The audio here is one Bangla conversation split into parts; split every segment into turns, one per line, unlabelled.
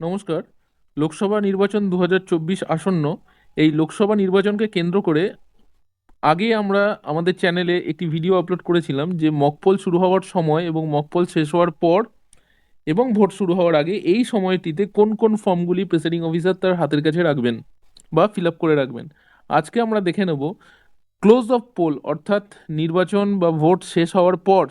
নমস্কার। লোকসভা নির্বাচন দু হাজার চব্বিশ আসন্ন, এই লোকসভা নির্বাচনকে কেন্দ্র করে আগে আমরা আমাদের চ্যানেলে একটি ভিডিও আপলোড করেছিলাম যে মকপল শুরু হওয়ার সময় এবং মকপল শেষ হওয়ার পর এবং ভোট শুরু হওয়ার আগে এই সময়টিতে কোন কোন ফর্মগুলি প্রেসাইডিং অফিসার তার হাতের কাছে রাখবেন বা ফিল আপ করে রাখবেন। আজকে আমরা দেখে নেব, ক্লোজ অফ পোল অর্থাৎ নির্বাচন বা ভোট শেষ হওয়ার পর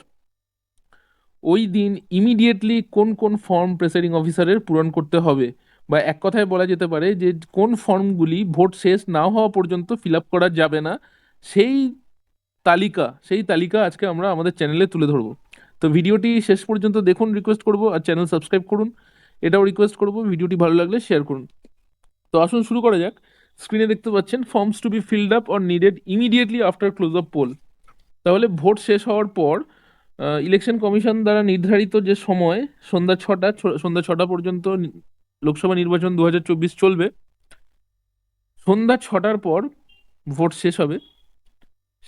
ওই দিন ইমিডিয়েটলি কোন কোন ফর্ম প্রেসাইডিং অফিসারের পূরণ করতে হবে বা এক কথায় বলা যেতে পারে যে কোন ফর্মগুলি ভোট শেষ না হওয়া পর্যন্ত ফিল আপ করা যাবে না, সেই তালিকা সেই তালিকা আজকে আমরা আমাদের চ্যানেলে তুলে ধরবো। তো ভিডিওটি শেষ পর্যন্ত দেখুন রিকোয়েস্ট করব আর চ্যানেল সাবস্ক্রাইব করুন। এটাও রিকোয়েস্ট করব, ভিডিওটি ভালো লাগলে শেয়ার করুন। তো আসুন, শুরু করা যাক। স্ক্রিনে দেখতে পাচ্ছেন forms to be filled up or needed immediately after close of poll তাহলে ভোট শেষ হওয়ার পর ইলেকশন কমিশন দ্বারা নির্ধারিত যে সময়, সন্ধ্যা ছটা সন্ধ্যা ছটা পর্যন্ত লোকসভা নির্বাচন দু হাজার চব্বিশ চলবে। সন্ধ্যা ছটার পর ভোট শেষ হবে।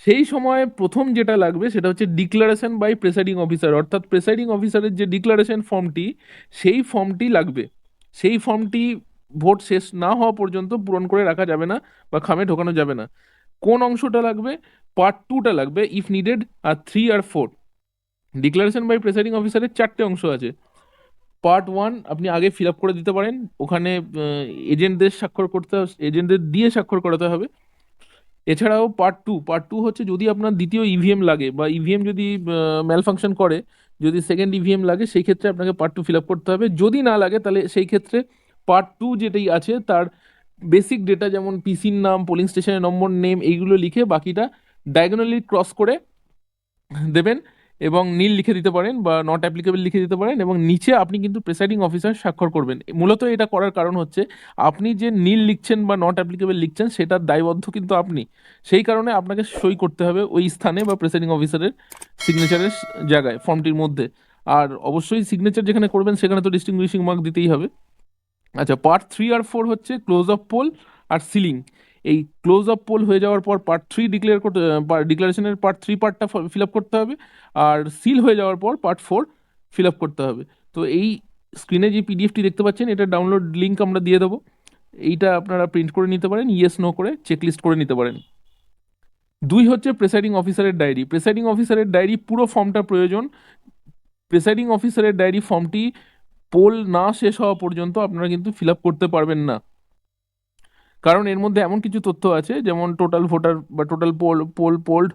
সেই সময় প্রথম যেটা লাগবে সেটা হচ্ছে ডিক্লারেশন বাই প্রেসাইডিং অফিসার অর্থাৎ প্রেসাইডিং অফিসারের যে ডিক্লারেশন ফর্মটি সেই ফর্মটি লাগবে। সেই ফর্মটি ভোট শেষ না হওয়া পর্যন্ত পূরণ করে রাখা যাবে না বা খামে ঢোকানো যাবে না। কোন অংশটা লাগবে? পার্ট টুটা লাগবে ইফ নিডেড আর থ্রি আর ফোর ডিক্লারেশন বাই প্রেসাইডিং অফিসারের চারটে অংশ আছে। পার্ট ওয়ান আপনি আগে ফিল আপ করে দিতে পারেন। ওখানে এজেন্টদের স্বাক্ষর করতে এজেন্টদের দিয়ে স্বাক্ষর করাতে হবে। এছাড়াও পার্ট টু পার্ট টু হচ্ছে যদি আপনার দ্বিতীয় ইভিএম লাগে বা ইভিএম যদি ম্যাল ফাংশন করে, যদি সেকেন্ড ইভিএম লাগে, সেই ক্ষেত্রে আপনাকে পার্ট টু ফিল আপ করতে হবে। যদি না লাগে, তাহলে সেই ক্ষেত্রে পার্ট টু যেটাই আছে, তার বেসিক ডেটা যেমন পিসির নাম পোলিং স্টেশনের নম্বর নেম এইগুলো লিখে বাকিটা ডায়াগোনালি ক্রস করে দেবেন। এবং নীল লিখে দিতে পারেন বা নট অ্যাপ্লিকেবল লিখে দিতে পারেন এবং নিচে আপনি কিন্তু প্রেসাইডিং অফিসার স্বাক্ষর করবেন। মূলত এটা করার কারণ হচ্ছে, আপনি যে নীল লিখছেন বা নট অ্যাপ্লিকেবল লিখছেন সেটার দায়বদ্ধ কিন্তু আপনি। সেই কারণে আপনাকে সই করতে হবে ওই স্থানে বা প্রেসাইডিং অফিসারের সিগনেচারের জায়গায় ফর্মটির মধ্যে। আর অবশ্যই সিগনেচার যেখানে করবেন, সেখানে তো ডিস্টিংগুইশিং মার্ক দিতেই হবে। আচ্ছা পার্ট থ্রি আর ফোর হচ্ছে ক্লোজ অফ পোল আর সিলিং এই ক্লোজ আপ পোল হয়ে যাওয়ার পর পার্ট থ্রি ডিক্লেয়ার করতে ডিক্লারেশনের পার্ট থ্রি পার্টটা ফিল আপ করতে হবে আর সিল হয়ে যাওয়ার পর পার্ট ফোর ফিল আপ করতে হবে। তো এই স্ক্রিনে যে পিডিএফটি দেখতে পাচ্ছেন, এটা ডাউনলোড লিঙ্ক আমরা দিয়ে দেবো। এইটা আপনারা প্রিন্ট করে নিতে পারেন ইয়েস নো করে চেকলিস্ট করে নিতে পারেন। দুই হচ্ছে প্রেসাইডিং অফিসারের ডায়েরি প্রেসাইডিং অফিসারের ডায়েরি পুরো ফর্মটা প্রয়োজন। প্রেসাইডিং অফিসারের ডায়েরি ফর্মটি পোল না শেষ হওয়া পর্যন্ত আপনারা কিন্তু ফিল আপ করতে পারবেন না। কারণ এর মধ্যে এমন কিছু তথ্য আছে, যেমন টোটাল ভোটার বা total poll poll polled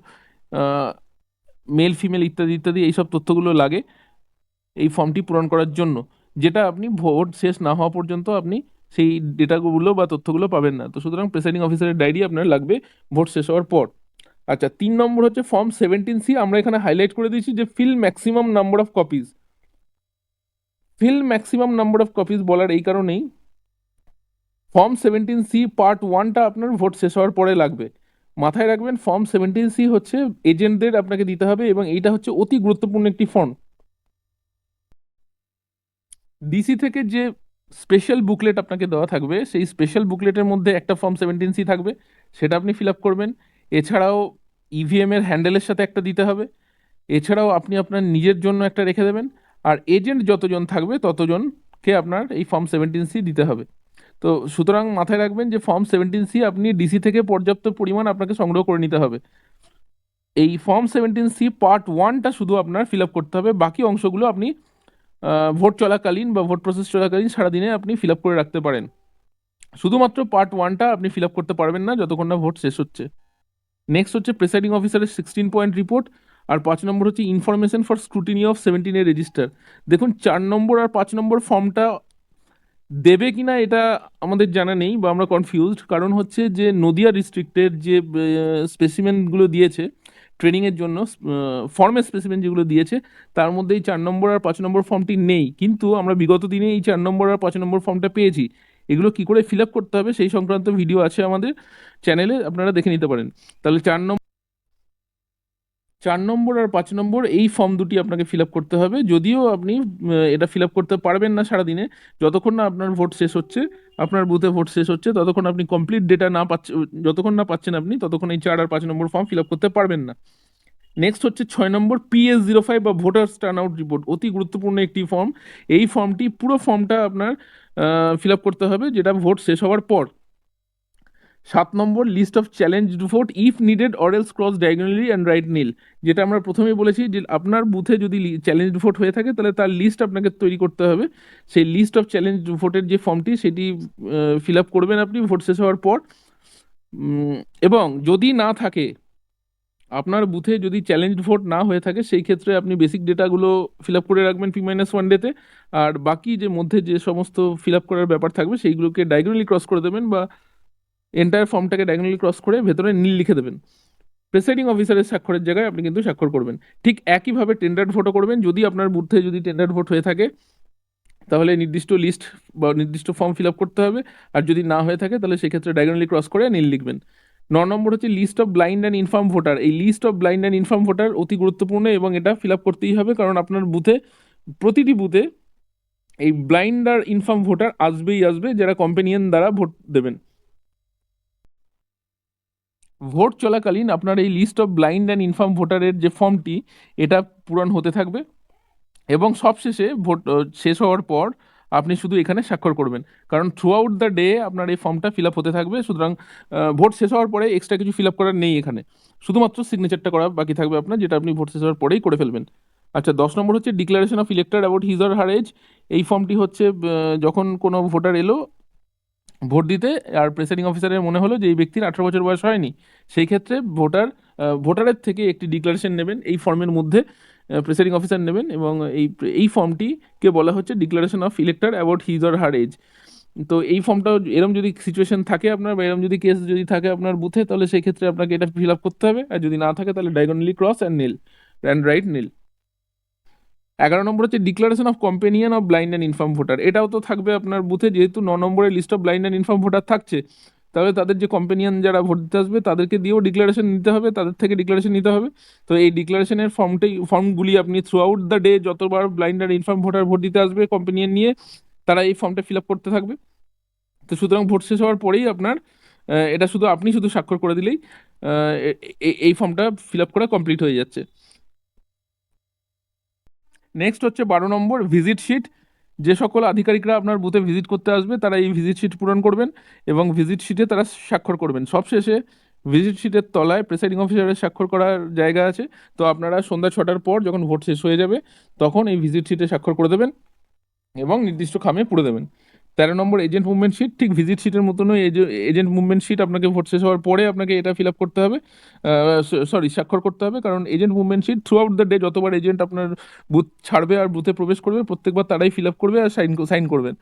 male female ইত্যাদি ইত্যাদি এইসব তথ্যগুলো লাগে এই ফর্মটি পূরণ করার জন্য। যেটা আপনি ভোট শেষ না হওয়া পর্যন্ত আপনি সেই ডেটাগুলো বা তথ্যগুলো পাবেন না। তো সুতরাং প্রেসাইডিং অফিসারের ডায়েরি আপনার লাগবে ভোট শেষ হওয়ার পর। আচ্ছা তিন নম্বর হচ্ছে ফর্ম সেভেন্টিন সি আমরা এখানে হাইলাইট করে দিয়েছি যে fill maximum number of copies fill maximum number of copies বলার এই কারণেই ফর্ম সেভেন্টিন সি পার্ট ওয়ানটা আপনার ভোট শেষ হওয়ার পরে লাগবে। মাথায় রাখবেন, ফর্ম সেভেন্টিন সি হচ্ছে এজেন্টদের আপনাকে দিতে হবে এবং এইটা হচ্ছে অতি গুরুত্বপূর্ণ একটি ফর্ম। ডিসি থেকে যে স্পেশাল বুকলেট আপনাকে দেওয়া থাকবে, সেই স্পেশাল বুকলেটের মধ্যে একটা ফর্ম সেভেন্টিন সি থাকবে, সেটা আপনি ফিল আপ করবেন। এছাড়াও ইভিএম এর হ্যান্ডেলের সাথে একটা দিতে হবে। এছাড়াও আপনি আপনার নিজের জন্য একটা রেখে দেবেন। আর এজেন্ট যতজন থাকবে, ততজনকে আপনার এই ফর্ম সেভেন্টিন সি দিতে হবে। তো সুতরাং মাথায় রাখবেন যে ফর্ম সেভেন্টিন সি আপনি ডিসি থেকে পর্যাপ্ত পরিমাণ আপনাকে সংগ্রহ করে নিতে হবে। এই ফর্ম সেভেন্টিন সি পার্ট ওয়ানটা শুধু আপনার ফিল আপ করতে হবে। বাকি অংশগুলো আপনি ভোট চলাকালীন বা ভোট প্রসেস চলাকালীন সারাদিনে আপনি ফিল আপ করে রাখতে পারেন। শুধুমাত্র পার্ট ওয়ানটা আপনি ফিল আপ করতে পারবেন না, যতক্ষণ না ভোট শেষ হচ্ছে। নেক্সট হচ্ছে প্রেসাইডিং অফিসারের সিক্সটিন পয়েন্ট রিপোর্ট আর পাঁচ নম্বর হচ্ছে ইনফরমেশন ফর স্ক্রুটিনি অফ সেভেন্টিনের রেজিস্টার দেখুন, চার নম্বর আর পাঁচ নম্বর ফর্মটা দেবে কিনা এটা আমাদের জানা নেই বা আমরা কনফিউজড কারণ হচ্ছে যে নদিয়া ডিস্ট্রিক্টের যে স্পেসিমেনগুলো দিয়েছে ট্রেনিংয়ের জন্য ফর্মের স্পেসিমেন যেগুলো দিয়েছে, তার মধ্যে এই চার নম্বর আর পাঁচ নম্বর ফর্মটি নেই। কিন্তু আমরা বিগত দিনে এই চার নম্বর আর পাঁচ নম্বর ফর্মটা পেয়েছি। এগুলো কি করে ফিল আপ করতে হবে সেই সংক্রান্ত ভিডিও আছে আমাদের চ্যানেলে আপনারা দেখে নিতে পারেন। তাহলে চার নম্বর চার নম্বর আর পাঁচ নম্বর, এই ফর্ম দুটি আপনাকে ফিল আপ করতে হবে। যদিও আপনি এটা ফিল আপ করতে পারবেন না সারাদিনে, যতক্ষণ না আপনার ভোট শেষ হচ্ছে, আপনার বুথে ভোট শেষ হচ্ছে, ততক্ষণ আপনি কমপ্লিট ডেটা না পাচ্ছেন যতক্ষণ না পাচ্ছেন আপনি, ততক্ষণ এই চার আর পাঁচ নম্বর ফর্ম ফিল আপ করতে পারবেন না। নেক্সট হচ্ছে ছয় নম্বর পিএস জিরো ফাইভ বা ভোটার্স টার্ন আউট রিপোর্ট অতি গুরুত্বপূর্ণ একটি ফর্ম এই ফর্মটি পুরো ফর্মটা আপনার ফিল আপ করতে হবে, যেটা ভোট শেষ হওয়ার পর। সাত নম্বর list of challenge vote if needed or else cross diagonally and write nil যেটা আমরা প্রথমেই বলেছি যে আপনার বুথে যদি চ্যালেঞ্জ ভোট হয়ে থাকে, তাহলে তার লিস্ট আপনাকে তৈরি করতে হবে। সেই লিস্ট অফ চ্যালেঞ্জ ভোটের যে ফর্মটি সেটি ফিল আপ করবেন আপনি ভোট শেষ হওয়ার পর। এবং যদি না থাকে, আপনার বুথে যদি চ্যালেঞ্জ ভোট না হয়ে থাকে, সেই ক্ষেত্রে আপনি বেসিক ডেটাগুলো ফিল আপ করে রাখবেন পি মাইনাস ওয়ান ডেতে আর বাকি যে মধ্যে যে সমস্ত ফিল আপ করার ব্যাপার থাকবে, সেইগুলোকে ডায়াগনালি ক্রস করে দেবেন বা এন্টায়ার ফর্মটাকে ডায়াগনালি ক্রস করে ভেতরে নীল লিখে দেবেন। প্রেসাইডিং অফিসারের স্বাক্ষরের জায়গায় আপনি কিন্তু স্বাক্ষর করবেন। ঠিক একইভাবে টেন্ডার ভোটও করবেন। যদি আপনার বুথে যদি টেন্ডার ভোট হয়ে থাকে, তাহলে নির্দিষ্ট লিস্ট বা নির্দিষ্ট ফর্ম ফিল আপ করতে হবে। আর যদি না হয়ে থাকে, তাহলে সেক্ষেত্রে ডায়াগনালি ক্রস করে নীল লিখবেন। ন নম্বর হচ্ছে list of blind and infirm voter এই list of blind and infirm voter অতি গুরুত্বপূর্ণ এবং এটা ফিল আপ করতেই হবে, কারণ আপনার বুথে, প্রতিটি বুথে এই ব্লাইন্ড আর ইনফার্ম ভোটার আসবেই আসবে, যারা কম্পেনিয়ান দ্বারা ভোট দেবেন। ভোট চলাকালীন আপনার এই list of blind and infirm ভোটারের যে ফর্মটি এটা পূরণ হতে থাকবে এবং সবশেষে ভোট শেষ হওয়ার পর আপনি শুধু এখানে স্বাক্ষর করবেন। কারণ থ্রু আউট দ্য ডে আপনার এই ফর্মটা ফিল আপ হতে থাকবে, সুতরাং ভোট শেষ হওয়ার পরে এক্সট্রা কিছু ফিল আপ করার নেই এখানে। শুধুমাত্র সিগনেচারটা করা বাকি থাকবে আপনার, যেটা আপনি ভোট শেষ হওয়ার পরেই করে ফেলবেন। আচ্ছা দশ নম্বর হচ্ছে declaration of elected about his or her age এই ফর্মটি হচ্ছে যখন কোনো ভোটার এলো ভোট দিতে আর প্রেসাইডিং অফিসারের মনে হলো যে এই ব্যক্তির আঠারো বছর বয়স হয়নি, সেই ক্ষেত্রে ভোটার ভোটারের থেকে একটি ডিক্লারেশন নেবেন, এই ফর্মের মধ্যে প্রেসাইডিং অফিসার নেবেন এবং এই এই ফর্মটিকে বলা হচ্ছে declaration of elector about his or her age তো এই ফর্মটা এরম যদি সিচুয়েশন থাকে আপনার বা এরম যদি কেস যদি থাকে আপনার বুথে তাহলে সেই ক্ষেত্রে আপনাকে এটা ফিল আপ করতে হবে। আর যদি না থাকে, তাহলে diagonally cross and nil and write nil এগারো নম্বর হচ্ছে declaration of companion of blind and infirm voter এটাও তো থাকবে আপনার বুথে, যেহেতু ন নম্বরের list of blind and infirm voter থাকছে, তাহলে তাদের যে কম্পেনিয়ান যারা ভোট দিতে আসবে, তাদেরকে দিয়েও ডিক্লারেশন নিতে হবে, তাদের থেকে ডিক্লারেশন নিতে হবে। তো এই ডিক্লারেশনের ফর্মটাই ফর্মগুলি আপনি থ্রু আউট দ্য ডে যতবার blind and infirm voter vote দিতে আসবে কম্পেনিয়ান নিয়ে, তারা এই ফর্মটা ফিল আপ করতে থাকবে। তো সুতরাং ভোট শেষ হওয়ার পরেই আপনার এটা শুধু আপনি শুধু স্বাক্ষর করে দিলেই এই ফর্মটা ফিল আপ করা কমপ্লিট হয়ে যাচ্ছে। নেক্সট হচ্ছে বারো নম্বর ভিজিট শিট যে সকল আধিকারিকরা আপনার বুথে ভিজিট করতে আসবে, তারা এই ভিজিট শিট পূরণ করবেন এবং ভিজিট শিটে তারা স্বাক্ষর করবেন। সবশেষে ভিজিট শিটের তলায় প্রেসাইডিং অফিসারের স্বাক্ষর করার জায়গা আছে। তো আপনারা সন্ধ্যা ছটার পর যখন ভোট শেষ হয়ে যাবে, তখন এই ভিজিট শিটে স্বাক্ষর করে দেবেন এবং নির্দিষ্ট খামে পুড়ে দেবেন। তেরো নম্বর এজেন্ট মুভমেন্ট শিট ঠিক ভিজিট শিটের মতনই এজেন্ট মুভমেন্ট শিট আপনাকে ভোট শেষ হওয়ার পরে আপনাকে এটা ফিল আপ করতে হবে। সরি স্বাক্ষর করতে হবে, কারণ agent movement sheet throughout the day যতবার এজেন্ট আপনার বুথ ছাড়বে আর বুথে প্রবেশ করবে, প্রত্যেকবার তারাই ফিল আপ করবে আর সাইন সাইন করবেন।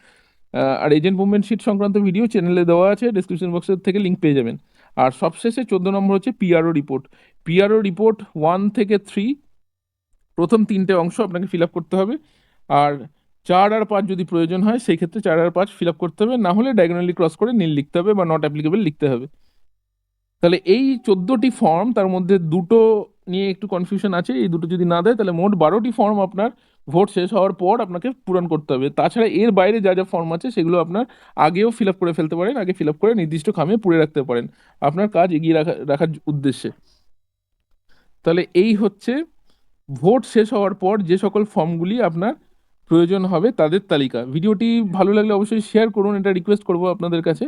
আর এজেন্ট মুভমেন্ট শিট সংক্রান্ত ভিডিও চ্যানেলে দেওয়া আছে ডিসক্রিপশন বক্সের থেকে লিঙ্ক পেয়ে যাবেন। আর সবশেষে চোদ্দ নম্বর হচ্ছে PRO report PRO report one থেকে থ্রি প্রথম তিনটে অংশ আপনাকে ফিল আপ করতে হবে। আর চার আর পাঁচ যদি প্রয়োজন হয়, সেই ক্ষেত্রে চার আর পাঁচ ফিল আপ করতে হবে। না হলে ডায়াগনালি ক্রস করে নীল লিখতে হবে বা নট অ্যাপ্লিকেবল লিখতে হবে। তাহলে এই চোদ্দোটি ফর্ম তার মধ্যে দুটো নিয়ে একটু কনফিউশন আছে। এই দুটো যদি না দেয়, তাহলে মোট বারোটি ফর্ম আপনার ভোট শেষ হওয়ার পর আপনাকে পূরণ করতে হবে। তাছাড়া এর বাইরে যা যা ফর্ম আছে, সেগুলো আপনার আগেও ফিল আপ করে ফেলতে পারেন, আগে ফিল আপ করে নির্দিষ্ট খামে পুড়ে রাখতে পারেন। আপনার কাজ এগিয়ে রাখা, রাখার উদ্দেশ্যে। তাহলে এই হচ্ছে ভোট শেষ হওয়ার পর যে সকল ফর্মগুলি আপনার প্রয়োজন হবে তাদের তালিকা। ভিডিওটি ভালো লাগলে অবশ্যই শেয়ার করুন, এটা রিকোয়েস্ট করব আপনাদের কাছে।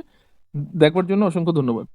দেখবার জন্য অসংখ্য ধন্যবাদ।